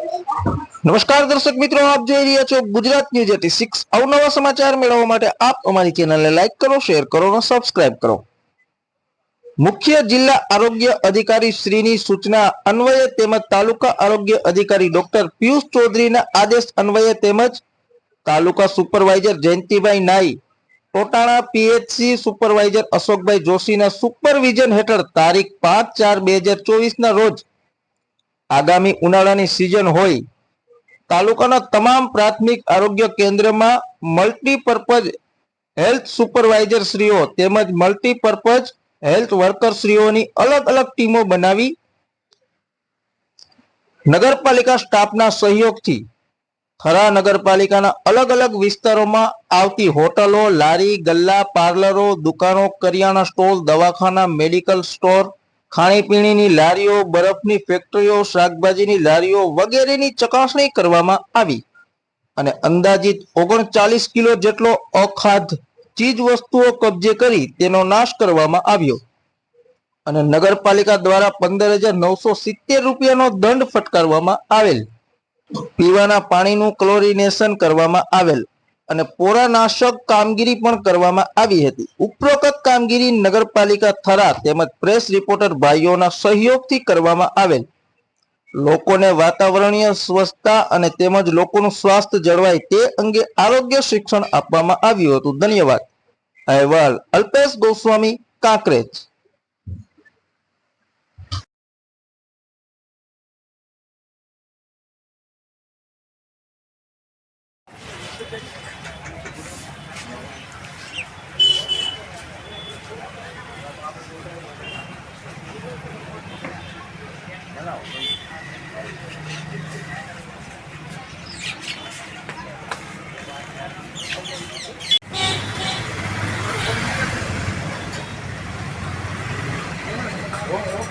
નમસ્કાર દર્શક મિત્રો, આપ જોઈ રહ્યા છો ગુજરાત ન્યૂઝ એટી સિક્સ. અવનવા સમાચાર મેળવવા માટે આપ અમારી ચેનલને લાઈક કરો, શેર કરો અને સબસ્ક્રાઇબ કરો. મુખ્ય જિલ્લા આરોગ્ય અધિકારી શ્રીની સૂચના અન્વયે તેમજ તાલુકા આરોગ્ય અધિકારી ડોક્ટર પિયુષ ચૌધરીના આદેશ અન્વયે તેમજ taluka supervisor Jayantibhai Nai Totana PHC supervisor Ashokbhai જોશીના supervision હેઠળ તારીખ પાંચ ચાર બે હજાર ચોવીસના રોજ આગામી ઉનાળાની સિઝન હોય, તાલુકાના તમામ પ્રાથમિક આરોગ્ય કેન્દ્રમાં મલ્ટીપર્પઝ હેલ્થ સુપરવાઇઝર શ્રીઓ તેમજ મલ્ટીપર્પઝ હેલ્થ વર્કર શ્રીઓની અલગ અલગ ટીમો બનાવી નગરપાલિકા સ્ટાફના સહયોગથી ખરા નગરપાલિકાના અલગ અલગ વિસ્તારોમાં આવતી હોટલો, લારી, ગલ્લા, પાર્લરો, દુકાનો, કરિયાણા સ્ટોર, દવાખાના, મેડિકલ સ્ટોર ખાણીપીણીની લારીઓ, બરફની ફેક્ટરીઓ, શાકભાજીની લારીઓ વગેરેની ચકાસણી કરવામાં આવી અને અંદાજિત ઓગણચાલીસ કિલો જેટલો અખાધ ચીજ વસ્તુઓ કબજે કરી તેનો નાશ કરવામાં આવ્યો. અને નગરપાલિકા દ્વારા પંદર હજાર નવસો સિત્તેર રૂપિયાનો દંડ ફટકારવામાં આવેલ. પીવાના પાણીનું ક્લોરિનેશન કરવામાં આવેલ. અને પોરાનાશક કામગીરી પણ કરવામાં આવી હતી. ઉપરોક્ત કામગીરી નગરપાલિકા થરા તેમજ પ્રેસ રિપોર્ટર ભાઈઓના સહયોગથી કરવામાં આવેલ. લોકોને વાતાવરણીય સ્વચ્છતા અને તેમજ લોકોનું સ્વાસ્થ્ય જળવાય તે અંગે આરોગ્ય શિક્ષણ આપવામાં આવ્યું હતું. ધન્યવાદ. અહેવાલ અલ્પેશ ગોસ્વામી, કાંકરેજ.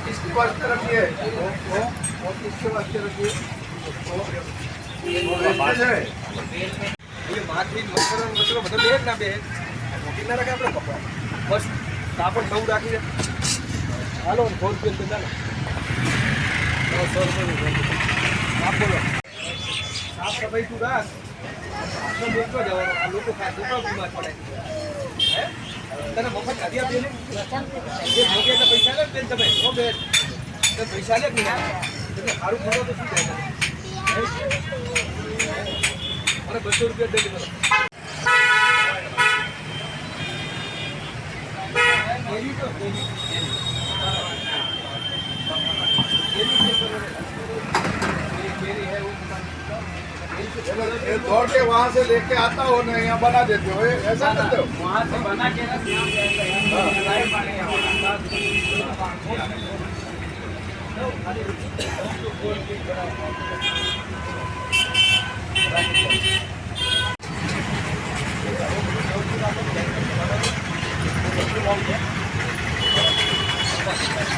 किसके वास्ते रखिए वो वो वो किसके वास्ते रखिए वो वेस्टेज है એ માખી મચ્છર મચ્છરો બધો બે જ ના બે મૂકી ના રાખે આપણે કપડા બસ કાપડ નવું રાખીને હાલો સો રૂપિયા ચાલો સો રૂપિયા આપ બોલો સાફ સફાઈ તું રાખ મોકલો જવાનો આ લોકો હે તને મફત જે ભોગે પૈસા લે બેન તમે હો બેન તો પૈસા લે ને તમે સારું થાય મને બસો રૂપિયા દે दौड़ के वहाँ से लेके आता हो ना यहाँ बना देते हो ये ऐसा करते हो वहाँ से बना के ना यहाँ